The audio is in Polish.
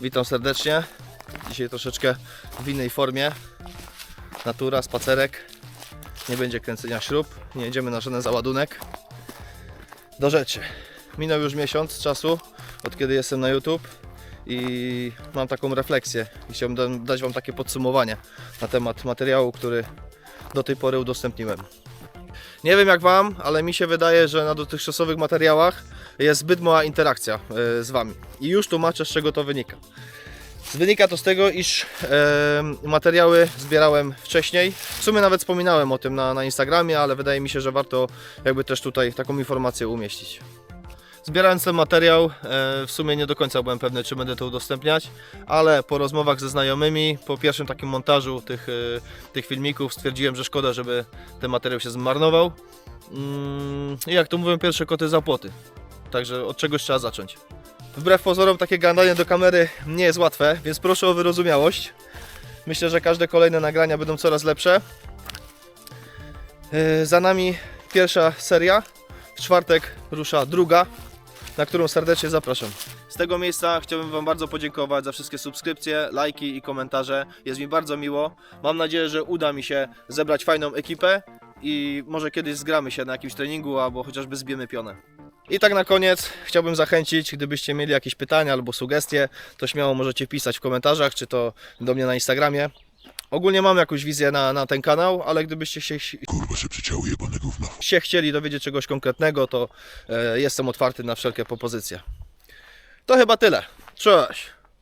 Witam serdecznie. Dzisiaj troszeczkę w innej formie. Natura, spacerek. Nie będzie kręcenia śrub. Nie jedziemy na żaden załadunek. Do rzeczy. Minął już miesiąc czasu, od kiedy jestem na YouTube i mam taką refleksję. Chciałbym da- dać Wam takie podsumowanie na temat materiału, który do tej pory udostępniłem. Nie wiem jak Wam, ale mi się wydaje, że na dotychczasowych materiałach jest zbyt mała interakcja e, z Wami. I już tłumaczę, z czego to wynika. Wynika to z tego, iż e, materiały zbierałem wcześniej. W sumie nawet wspominałem o tym na, na Instagramie, ale wydaje mi się, że warto jakby też tutaj taką informację umieścić. Zbierając ten materiał, e, w sumie nie do końca byłem pewny, czy będę to udostępniać, ale po rozmowach ze znajomymi, po pierwszym takim montażu tych, tych filmików stwierdziłem, że szkoda, żeby ten materiał się zmarnował. Mm, I jak to mówią, pierwsze koty za płoty. Także od czegoś trzeba zacząć. Wbrew pozorom takie gadanie do kamery nie jest łatwe, więc proszę o wyrozumiałość. Myślę, że każde kolejne nagrania będą coraz lepsze. Yy, Za nami pierwsza seria. W czwartek rusza druga, na którą serdecznie zapraszam. Z tego miejsca chciałbym Wam bardzo podziękować za wszystkie subskrypcje, lajki i komentarze. Jest mi bardzo miło. Mam nadzieję, że uda mi się zebrać fajną ekipę i może kiedyś zgramy się na jakimś treningu albo chociażby zbijemy pionę. I tak na koniec chciałbym zachęcić, gdybyście mieli jakieś pytania albo sugestie, to śmiało możecie pisać w komentarzach, czy to do mnie na Instagramie. Ogólnie mam jakąś wizję na, na ten kanał, ale gdybyście się, Kurwa się przyciało się chcieli dowiedzieć czegoś konkretnego, to e, jestem otwarty na wszelkie propozycje. To chyba tyle. Cześć!